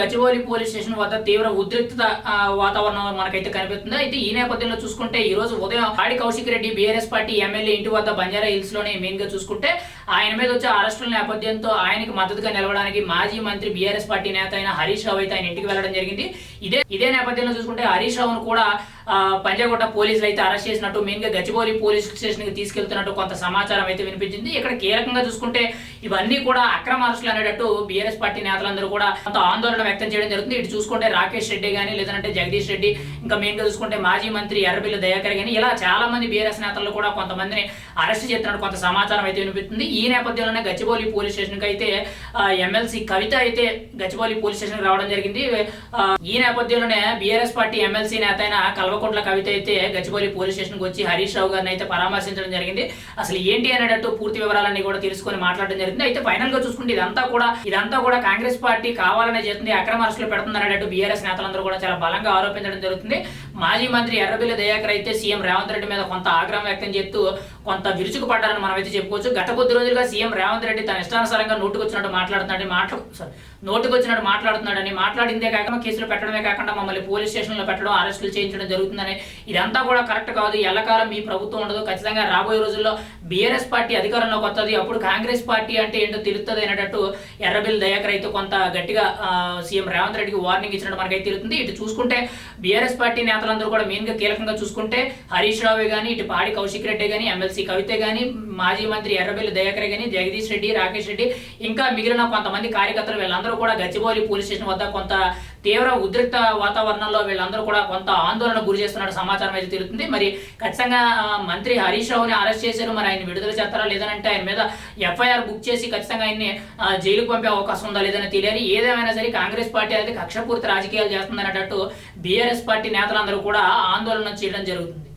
Gachibowli police station వద్ద తీవ్ర ఉద్రిక్తత వాతావరణం మనకైతే కనిపిస్తుంది. అయితే ఈ నేపథ్యంలో చూసుకుంటే ఈ రోజు ఉదయం ఆడి Kaushik Reddy BRS party MLA ఇంటి వద్ద బంజారా హిల్స్లోనే మెయిన్గా చూసుకుంటే ఆయన మీద వచ్చే అరెస్టుల నేపథ్యంతో ఆయనకి మద్దతుగా నిలవడానికి మాజీ మంత్రి బీఆర్ఎస్ పార్టీ నేత అయిన హరీష్ రావు అయితే ఆయన ఇంటికి వెళ్ళడం జరిగింది. ఇదే ఇదే నేపథ్యంలో చూసుకుంటే హరీష్ రావును కూడా పంజాగుట్ట పోలీసులు అయితే అరెస్ట్ చేసినట్టు మెయిన్గా గచ్చిబౌలి పోలీస్ స్టేషన్కి తీసుకెళ్తున్నట్టు కొంత సమాచారం అయితే వినిపించింది. ఇక్కడ కీలకంగా చూసుకుంటే ఇవన్నీ కూడా అక్రమ అరెస్టులు అనేటట్టు బీఆర్ఎస్ పార్టీ నేతలందరూ కూడా కొంత ఆందోళన వ్యక్తం చేయడం జరుగుతుంది. ఇటు చూసుకుంటే రాకేష్ రెడ్డి కానీ లేదంటే జగదీష్ రెడ్డి ఇంకా మెయిన్గా చూసుకుంటే మాజీ మంత్రి ఎర్రబిల్లు దయాకర్ కానీ ఇలా చాలా మంది బీఆర్ఎస్ నేతలు కూడా కొంతమందిని అరెస్ట్ చేస్తున్నట్టు కొంత సమాచారం అయితే వినిపిస్తుంది. ఈ నేపథ్యంలోనే గచ్చిబౌలి పోలీస్ స్టేషన్కి అయితే ఎమ్మెల్సీ కవిత అయితే గచ్చిబౌలి పోలీస్ స్టేషన్కి రావడం జరిగింది. ఈ నేపథ్యంలోనే బీఆర్ఎస్ పార్టీ ఎమ్మెల్సీ నేత అయిన కల్వకుంట్ల కవిత అయితే గచ్చిబౌలి పోలీస్ స్టేషన్కి వచ్చి హరీష్ రావు గారిని అయితే పరామర్శించడం జరిగింది. అసలు ఏంటి అనేటట్టు పూర్తి వివరాలన్నీ కూడా తెలుసుకొని మాట్లాడడం జరిగింది. అయితే ఫైనల్గా చూసుకుంటే ఇదంతా కూడా ఇదంతా కూడా కాంగ్రెస్ పార్టీ కావాలనే చేస్తుంది అక్రమ అరెస్టులు పెడుతుంది అనేటట్టు బీఆర్ఎస్ నేతలందరూ కూడా చాలా బలంగా ఆరోపించడం జరుగుతుంది. మాజీ మంత్రి ఎర్రబెల్లి దయాకర్ అయితే సీఎం రేవంత్ రెడ్డి మీద కొంత ఆగ్రహం వ్యక్తం చేస్తూ కొంత విరుచుకు పడ్డారని మనం అయితే చెప్పుకోవచ్చు. గత కొద్ది రోజులుగా సీఎం రేవంత్ రెడ్డి తన ఇష్టానుసారంగా నోటుకొచ్చినట్టు మాట్లాడుతున్నాడు మాట్లా సారీ నోటుకొచ్చినట్టు మాట్లాడుతున్నాడని మాట్లాడిందే కాక కేసులు పెట్టడమే కాకుండా మమ్మల్ని పోలీస్ స్టేషన్లో పెట్టడం అరెస్టులు చేయించడం జరుగుతుందని ఇదంతా కూడా కరెక్ట్ కాదు. ఎల్లకాలం మీ ప్రభుత్వం ఉండదు. ఖచ్చితంగా రాబోయే రోజుల్లో బీఆర్ఎస్ పార్టీ అధికారంలోకి వస్తుంది అప్పుడు కాంగ్రెస్ పార్టీ అంటే ఏంటో తెలుస్తుంది అనేటట్టు ఎర్రబెల్లి దయాకర్ అయితే కొంత గట్టిగా సీఎం రేవంత్ రెడ్డికి వార్నింగ్ ఇచ్చినట్టు మనకైతే తెలుస్తుంది. ఇటు చూసుకుంటే బీఆర్ఎస్ పార్టీ నేతలందరూ కూడా మెయిన్గా కీలకంగా చూసుకుంటే హరీష్ రావు కానీ ఇటు పాడి కౌశిక్ రెడ్డి కానీ ఎమ్మెల్సీ కవిత కానీ మాజీ మంత్రి ఎర్రబెల్లి దయాకర్ కానీ జగదీష్ రెడ్డి రాకేష్ రెడ్డి ఇంకా మిగిలిన కొంతమంది కార్యకర్తలు వీళ్ళందరూ కూడా గచ్చిబౌలి పోలీస్ స్టేషన్ వద్ద కొంత తీవ్ర ఉద్రిక్త వాతావరణంలో వీళ్ళందరూ కూడా కొంత ఆందోళన గురి చేస్తున్నట్టు సమాచారం అయితే తెలుస్తుంది. మరి ఖచ్చితంగా మంత్రి హరీష్ రావుని అరెస్ట్ చేశారు. మరి ఆయన విడుదల చేస్తారా లేదంటే ఆయన మీద ఎఫ్ఐఆర్ బుక్ చేసి ఖచ్చితంగా ఆయన్ని జైలుకు పంపే అవకాశం ఉందా లేదని తెలియాలి. ఏదేమైనా సరే కాంగ్రెస్ పార్టీ అయితే కక్షపూర్తి రాజకీయాలు చేస్తుందనేటట్టు బీఆర్ఎస్ పార్టీ నేతలందరూ కూడా ఆందోళన చేయడం జరుగుతుంది.